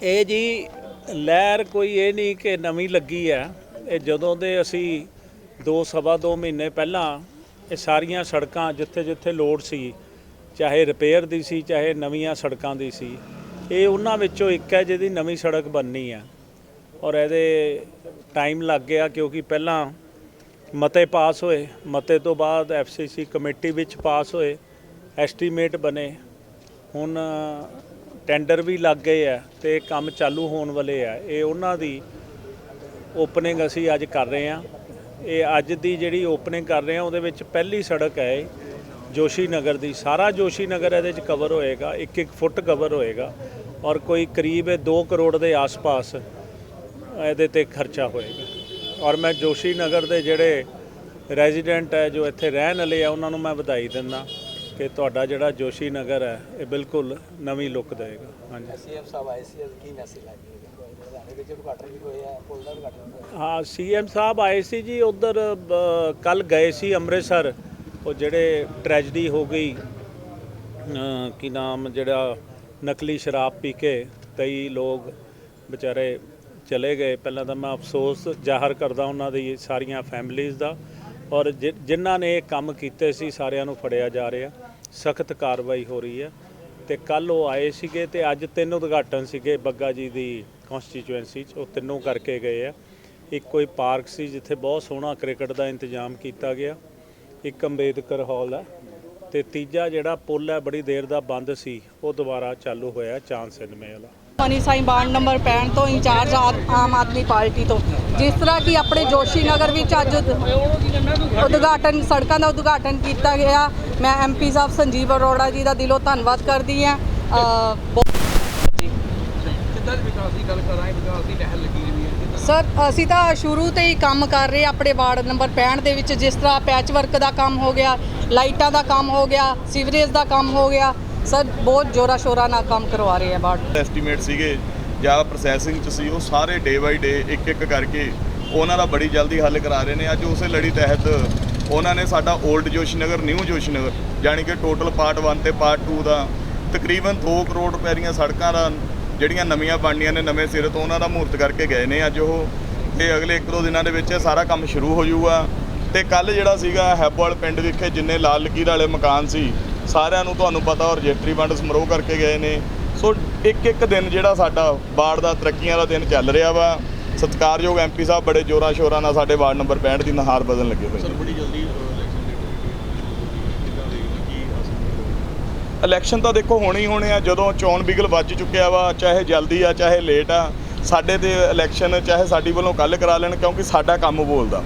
ਇਹ ਜੀ, ਲਹਿਰ ਕੋਈ ਇਹ ਨਹੀਂ ਕਿ ਨਵੀਂ ਲੱਗੀ ਹੈ ਇਹ ਜਦੋਂ ਦੇ ਅਸੀਂ ਦੋ ਸਵਾ ਦੋ ਮਹੀਨੇ ਪਹਿਲਾਂ ਇਹ ਸਾਰੀਆਂ ਸੜਕਾਂ ਜਿੱਥੇ ਜਿੱਥੇ ਲੋੜ ਸੀ, ਚਾਹੇ ਰਿਪੇਅਰ ਦੀ ਸੀ, ਚਾਹੇ ਨਵੀਆਂ ਸੜਕਾਂ ਦੀ ਸੀ, ਇਹ ਉਹਨਾਂ ਵਿੱਚੋਂ ਇੱਕ ਹੈ ਜਿਹਦੀ ਨਵੀਂ ਸੜਕ ਬਣਨੀ ਹੈ ਔਰ ਇਹਦੇ ਟਾਈਮ ਲੱਗ ਗਿਆ ਕਿਉਂਕਿ ਪਹਿਲਾਂ ਮਤੇ ਪਾਸ ਹੋਏ, ਮਤੇ ਤੋਂ ਬਾਅਦ ਐਫਸੀਸੀ ਕਮੇਟੀ ਵਿੱਚ ਪਾਸ ਹੋਏ ਐਸਟੀਮੇਟ ਬਣੇ। ਹੁਣ ਟੈਂਡਰ ਵੀ ਲੱਗ ਗਏ ਆ ਤੇ ਕੰਮ ਚਾਲੂ ਹੋਣ ਵਾਲੇ ਆ। ਇਹ ਉਹਨਾਂ ਦੀ ਓਪਨਿੰਗ ਅਸੀਂ ਅੱਜ ਕਰ ਰਹੇ ਆ ਇਹ ਅੱਜ ਦੀ ਜਿਹੜੀ ਓਪਨਿੰਗ ਕਰ ਰਹੇ ਆ ਉਹਦੇ ਵਿੱਚ ਪਹਿਲੀ ਸੜਕ ਹੈ ਜੋਸ਼ੀ ਨਗਰ ਦੀ। ਸਾਰਾ ਜੋਸ਼ੀ ਨਗਰ ਇਹਦੇ ਵਿੱਚ ਕਵਰ ਹੋਏਗਾ 1-1 ਫੁੱਟ ਕਵਰ ਹੋਏਗਾ ਔਰ ਕੋਈ ਕਰੀਬ 2 ਕਰੋੜ ਦੇ ਆਸ-ਪਾਸ ਇਹਦੇ ਤੇ ਖਰਚਾ ਹੋਏਗਾ। ਔਰ ਮੈਂ ਜੋਸ਼ੀ ਨਗਰ ਦੇ ਜਿਹੜੇ ਰੈਜ਼ੀਡੈਂਟ ਹੈ, ਜੋ ਇੱਥੇ ਰਹਿਣ ਵਾਲੇ ਆ, ਉਹਨਾਂ ਨੂੰ ਮੈਂ ਵਧਾਈ ਦਿੰਦਾ। ਕਿ ਤੁਹਾਡਾ ਜਿਹੜਾ ਜੋਸ਼ੀ ਨਗਰ ਹੈ ਇਹ ਬਿਲਕੁਲ ਨਵੀਂ ਲੁੱਕ ਦੇਗਾ ਹਾਂਜੀ। ਸੀਐਮ ਸਾਹਿਬ ਆਏ ਸੀ ਕੀ ਮੈਸੇਜ ਹੋਇਆ। ਹਾਂ ਸੀਐਮ ਸਾਹਿਬ ਆਏ ਸੀ ਜੀ ਉਧਰ ਕੱਲ ਗਏ ਸੀ ਅੰਮ੍ਰਿਤਸਰ। ਉਹ ਜਿਹੜੇ ਟ੍ਰੈਜਡੀ ਹੋ ਗਈ ਕੀ ਨਾਮ ਜਿਹੜਾ ਨਕਲੀ ਸ਼ਰਾਬ ਪੀ ਕੇ ਕਈ ਲੋਕ ਵਿਚਾਰੇ ਚਲੇ ਗਏ। ਪਹਿਲਾਂ ਤਾਂ ਮੈਂ ਅਫਸੋਸ ਜ਼ਾਹਰ ਕਰਦਾ ਉਹਨਾਂ ਦੀ ਸਾਰੀਆਂ ਫੈਮਲੀਆਂ ਦਾ। ਔਰ ਜਿਨ੍ਹਾਂ ਨੇ ਇਹ ਕੰਮ ਕੀਤੇ ਸੀ ਸਾਰਿਆਂ ਨੂੰ ਫੜਿਆ ਜਾ ਰਿਹਾ। ਸਖਤ ਕਾਰਵਾਈ ਹੋ ਰਹੀ ਹੈ ਤੇ ਕੱਲ ਉਹ ਆਏ ਸੀਗੇ ਤੇ ਅੱਜ ਤਿੰਨ ਉਦਘਾਟਨ ਸੀਗੇ ਬੱਗਾ ਜੀ ਦੀ ਕਨਸਟੀਚੁਐਂਸੀ 'ਚ। ਉਹ ਤਿੰਨੋਂ ਕਰਕੇ ਗਏ ਆ। ਇੱਕ ਕੋਈ ਪਾਰਕ ਸੀ ਜਿੱਥੇ ਬਹੁਤ ਸੋਹਣਾ ਕ੍ਰਿਕਟ ਦਾ ਇੰਤਜ਼ਾਮ ਕੀਤਾ ਗਿਆ। ਇੱਕ ਅੰਬੇਦਕਰ ਹਾਲ ਹੈ ਤੇ ਤੀਜਾ ਜਿਹੜਾ ਪੁਲ ਹੈ ਬੜੀ ਦੇਰ ਦਾ ਬੰਦ ਸੀ, ਉਹ ਦੁਬਾਰਾ ਚਾਲੂ ਹੋਇਆ ਚਾਂਦ ਸਿਨੇਮੇ ਵਾਲਾ। ਮਨੀ ਸਾਈ ਬਾਣ ਨੰਬਰ 65 ਤੋਂ ਇੰਚਾਰਜ ਆਮ ਆਦਮੀ ਪਾਰਟੀ ਤੋਂ। ਜਿਸ ਤਰ੍ਹਾਂ ਕਿ ਆਪਣੇ ਜੋਸ਼ੀ ਨਗਰ ਵਿੱਚ ਅੱਜ ਉਦ- ਉਦਘਾਟਨ ਸੜਕਾਂ ਦਾ ਉਦਘਾਟਨ ਕੀਤਾ ਗਿਆ। ਮੈਂ ਐਮਪੀ ਸਾਹਿਬ ਸੰਜੀਵ ਅਰੋੜਾ ਜੀ ਦਾ ਦਿਲੋਂ ਧੰਨਵਾਦ ਕਰਦੀ ਹਾਂ। ਸਰ ਅਸੀਂ ਤਾਂ ਸ਼ੁਰੂ ਤੋਂ ਹੀ ਕੰਮ ਕਰ ਰਹੇ ਆਪਣੇ ਵਾਰਡ ਨੰਬਰ 65 ਦੇ ਵਿੱਚ। ਜਿਸ ਤਰ੍ਹਾਂ ਪੈਚ ਵਰਕ ਦਾ ਕੰਮ ਹੋ ਗਿਆ ਲਾਈਟਾਂ ਦਾ ਕੰਮ ਹੋ ਗਿਆ ਸੀਵਰੇਜ ਦਾ ਕੰਮ ਹੋ ਗਿਆ ਸਰ, ਬਹੁਤ ਜੋਰਾ ਸ਼ੋਰਾ ਨਾਲ ਕੰਮ ਕਰਵਾ ਰਹੇ ਆ ਵਾਰਡ ਐਸਟੀਮੇਟ ਸੀਗੇ ਜਾਂ ਪ੍ਰੋਸੈਸਿੰਗ ਚ ਸੀ, ਉਹ ਸਾਰੇ ਡੇ ਬਾਈ ਡੇ ਇੱਕ ਇੱਕ ਕਰਕੇ ਉਹਨਾਂ ਦਾ ਬੜੀ ਜਲਦੀ ਹੱਲ ਕਰਾ ਰਹੇ ਨੇ। ਅੱਜ ਉਸੇ ਲੜੀ ਤਹਿਤ ਉਹਨਾਂ ਨੇ ਸਾਡਾ 올ਡ ਜੋਸ਼ੀ ਨਗਰ ਨਿਊ ਜੋਸ਼ੀ ਨਗਰ ਯਾਨੀ ਕਿ ਟੋਟਲ ਪਾਰਟ 1 ਤੇ ਪਾਰਟ 2 ਦਾ ਤਕਰੀਬਨ 2 ਕਰੋੜ ਰੁਪਏ ਦੀਆਂ ਸੜਕਾਂ ਦਾ ਜਿਹੜੀਆਂ ਨਵੀਆਂ ਬਣਨੀਆਂ ਨੇ ਨਵੇਂ ਸਿਰੇ ਤੋਂ, ਉਹਨਾਂ ਦਾ ਮਹੂਰਤ ਕਰਕੇ ਗਏ ਨੇ। ਅੱਜ ਉਹ ਤੇ ਅਗਲੇ ਇੱਕ ਦੋ ਦਿਨਾਂ ਦੇ ਵਿੱਚ ਇਹ ਸਾਰਾ ਕੰਮ ਸ਼ੁਰੂ ਹੋ ਜਾਊਗਾ। ਤੇ ਕੱਲ ਜਿਹੜਾ ਸੀਗਾ ਹੈਬੋਵਾਲ ਪਿੰਡ ਵਿਖੇ ਜਿੰਨੇ ਲਾਲ ਲਕੀਰ ਵਾਲੇ ਮਕਾਨ ਸੀ ਸਾਰਿਆਂ ਨੂੰ ਤੁਹਾਨੂੰ ਪਤਾ ਰਜਿਸਟਰੀ ਵੰਡ ਸਮਰੋਹ ਕਰਕੇ ਗਏ ਨੇ। ਸੋ ਇੱਕ ਇੱਕ ਦਿਨ ਜਿਹੜਾ ਸਾਡਾ ਵਾਰਡ ਦਾ ਤਰੱਕੀਆਂ ਦਾ ਦਿਨ ਚੱਲ ਰਿਹਾ ਵਾ ਸਤਿਕਾਰਯੋਗ ਐਮਪੀ ਸਾਹਿਬ ਬੜੇ ਜੋਰਾਂ ਸ਼ੋਰਾਂ ਨਾਲ ਸਾਡੇ ਵਾਰਡ ਨੰਬਰ 65 ਦੀ ਨਹਾਰ ਬਦਲਣ ਲੱਗੇ ਹੋਏ ਬੜੀ ਜਲਦੀ ਇਲੈਕਸ਼ਨ ਤਾਂ ਦੇਖੋ ਹੋਣੇ ਹੀ ਹੋਣੇ ਆ ਜਦੋਂ ਚੋਣ ਬਿਗਲ ਵੱਜ ਚੁੱਕਿਆ ਵਾ ਚਾਹੇ ਜਲਦੀ ਆ ਚਾਹੇ ਲੇਟ ਆ ਸਾਡੇ ਤੇ ਇਲੈਕਸ਼ਨ ਚਾਹੇ ਸਾਡੀ ਵੱਲੋਂ ਕੱਲ ਕਰਾ ਲੈਣ ਕਿਉਂਕਿ ਸਾਡਾ ਕੰਮ ਬੋਲਦਾ।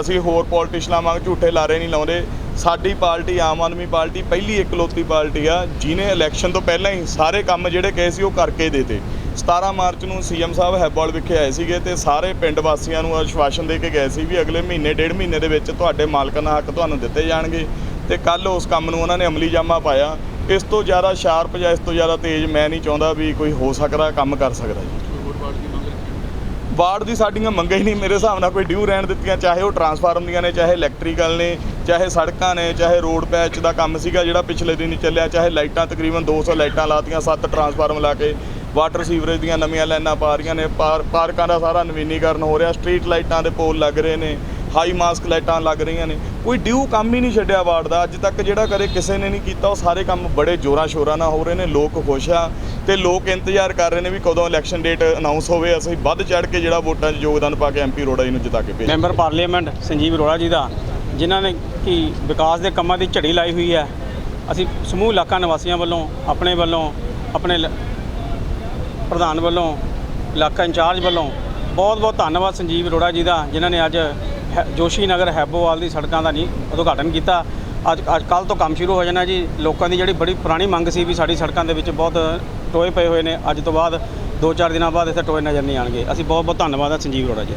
ਅਸੀਂ ਹੋਰ ਪੋਲੀਟੀਸ਼ਨਾਂ ਵਾਂਗ ਝੂਠੇ ਲਾਰੇ ਨਹੀਂ ਲਾਉਂਦੇ ਸਾਡੀ ਪਾਰਟੀ, ਆਮ ਆਦਮੀ ਪਾਰਟੀ ਪਹਿਲੀ ਇਕਲੌਤੀ ਪਾਰਟੀ ਆ ਜਿਨੇ ਇਲੈਕਸ਼ਨ ਤੋਂ ਪਹਿਲਾਂ ਹੀ ਸਾਰੇ ਕੰਮ ਜਿਹੜੇ ਕਹੇ ਸੀ ਉਹ ਕਰਕੇ ਦੇਤੇ। 17 ਮਾਰਚ ਨੂੰ ਸੀਐਮ ਸਾਹਿਬ ਹੈਬੋਲ ਵਿਖੇ ਆਏ ਸੀਗੇ ਤੇ ਸਾਰੇ ਪਿੰਡ ਵਾਸੀਆਂ ਨੂੰ ਆਸ਼ਵਾਸਨ ਦੇ ਕੇ ਗਏ ਸੀ ਵੀ ਅਗਲੇ ਮਹੀਨੇ, ਡੇਢ ਮਹੀਨੇ ਦੇ ਵਿੱਚ ਤੁਹਾਡੇ ਮਾਲਕਾਨਾ ਹੱਕ ਤੁਹਾਨੂੰ ਦਿੱਤੇ ਜਾਣਗੇ ਤੇ ਕੱਲ ਉਸ ਕੰਮ ਨੂੰ ਉਹਨਾਂ ਨੇ ਅਮਲੀ ਜਾਮਾ ਪਾਇਆ। ਇਸ ਤੋਂ ਜ਼ਿਆਦਾ ਸ਼ਾਰਪ ਜਾਂ ਇਸ ਤੋਂ ਜ਼ਿਆਦਾ ਤੇਜ਼ ਮੈਂ ਨਹੀਂ ਚਾਹੁੰਦਾ ਵੀ ਕੋਈ ਹੋ ਸਕਦਾ, ਕੰਮ ਕਰ ਸਕਦਾ ਜੀ। ਵਾਰਡ ਦੀ ਸਾਡੀਆਂ ਮੰਗਾਂ ਹੀ ਨਹੀਂ, ਮੇਰੇ ਹਿਸਾਬ ਨਾਲ ਕੋਈ ਡਿਊ ਰਹਿਣ ਦਿੱਤੀਆਂ, ਚਾਹੇ ਉਹ ਟਰਾਂਸਫਾਰਮ ਦੀਆਂ ਨੇ, ਚਾਹੇ ਇਲੈਕਟ੍ਰੀਕਲ ਨੇ, ਚਾਹੇ ਸੜਕਾਂ ਨੇ, ਚਾਹੇ ਰੋਡ ਪੈਚ ਦਾ ਕੰਮ ਸੀਗਾ ਜਿਹੜਾ ਪਿਛਲੇ ਦਿਨ ਚੱਲਿਆ, ਚਾਹੇ ਲਾਈਟਾਂ ਤਕਰੀਬਨ 200 ਲਾਈਟਾਂ ਲਾਤੀਆਂ, ਸੱਤ ਟਰਾਂਸਫਾਰਮ ਲਾ ਕੇ, ਵਾਟਰ ਸੀਵਰੇਜ ਦੀਆਂ ਨਵੀਆਂ ਲਾਈਨਾਂ ਪਾ ਰਹੀਆਂ ਨੇ, ਪਾਰ- ਪਾਰਕਾਂ ਦਾ ਸਾਰਾ ਨਵੀਨੀਕਰਨ ਹੋ ਰਿਹਾ, ਸਟਰੀਟ ਲਾਈਟਾਂ ਦੇ ਪੋਲ ਲੱਗ ਰਹੇ ਨੇ, ਹਾਈ ਮਾਸਕ ਲਾਈਟਾਂ ਲੱਗ ਰਹੀਆਂ ਨੇ ਕੋਈ ਡਿਊ ਕੰਮ ਹੀ ਨਹੀਂ ਛੱਡਿਆ ਵਾਰਡ ਦਾ। ਅੱਜ ਤੱਕ ਜਿਹੜਾ ਕਦੇ ਕਿਸੇ ਨੇ ਨਹੀਂ ਕੀਤਾ, ਉਹ ਸਾਰੇ ਕੰਮ ਬੜੇ ਜ਼ੋਰਾਂ ਸ਼ੋਰਾਂ ਨਾਲ ਹੋ ਰਹੇ ਨੇ। ਲੋਕ ਖੁਸ਼ ਆ ਤੇ ਲੋਕ ਇੰਤਜ਼ਾਰ ਕਰ ਰਹੇ ਨੇ ਵੀ ਕਦੋਂ ਇਲੈਕਸ਼ਨ ਡੇਟ ਅਨਾਉਂਸ ਹੋਵੇ। ਅਸੀਂ ਵੱਧ ਚੜ ਕੇ ਜਿਹੜਾ ਵੋਟਾਂ 'ਚ ਯੋਗਦਾਨ ਪਾ ਕੇ ਐਮਪੀ ਰੋੜਾ ਜੀ ਨੂੰ ਜਿਤਾ ਕੇ ਭੇਜਾਂਗੇ ਮੈਂਬਰ ਪਾਰਲੀਮੈਂਟ ਸੰਜੀਵ ਅਰੋੜਾ ਜੀ ਦਾ, ਜਿਨ੍ਹਾਂ ਨੇ ਕਿ ਵਿਕਾਸ ਦੇ ਕੰਮਾਂ ਦੀ ਝੜੀ ਲਾਈ ਹੋਈ ਹੈ। ਅਸੀਂ ਸਮੂਹ ਇਲਾਕਾ ਨਿਵਾਸੀਆਂ ਵੱਲੋਂ, ਆਪਣੇ ਵੱਲੋਂ, ਆਪਣੇ ਪ੍ਰਧਾਨ ਵੱਲੋਂ, ਇਲਾਕਾ ਇੰਚਾਰਜ ਵੱਲੋਂ ਬਹੁਤ ਬਹੁਤ ਧੰਨਵਾਦ ਸੰਜੀਵ ਅਰੋੜਾ ਜੀ ਦਾ, ਜਿਨ੍ਹਾਂ ਨੇ ਅੱਜ ਜੋਸ਼ੀ ਨਗਰ ਹੈਬੋਵਾਲ ਦੀ ਸੜਕਾਂ ਦਾ ਨਹੀਂ ਉਦਘਾਟਨ ਕੀਤਾ। ਅੱਜ ਅੱਜ ਕੱਲ ਤੋਂ ਕੰਮ ਸ਼ੁਰੂ ਹੋ ਜਾਣਾ ਜੀ। ਲੋਕਾਂ ਦੀ ਜਿਹੜੀ ਬੜੀ ਪੁਰਾਣੀ ਮੰਗ ਸੀ ਵੀ ਸਾਡੀ ਸੜਕਾਂ ਦੇ ਵਿੱਚ ਬਹੁਤ ਟੋਏ ਪਏ ਹੋਏ ਨੇ। ਅੱਜ ਤੋਂ ਬਾਅਦ 2-4 ਦਿਨਾਂ ਬਾਅਦ ਇੱਥੇ ਟੋਏ ਨਜ਼ਰ ਨਹੀਂ ਆਣਗੇ ਅਸੀਂ ਬਹੁਤ ਬਹੁਤ ਧੰਨਵਾਦ ਹੈ ਸੰਜੀਵ ਅਰੋੜਾ ਜੀ।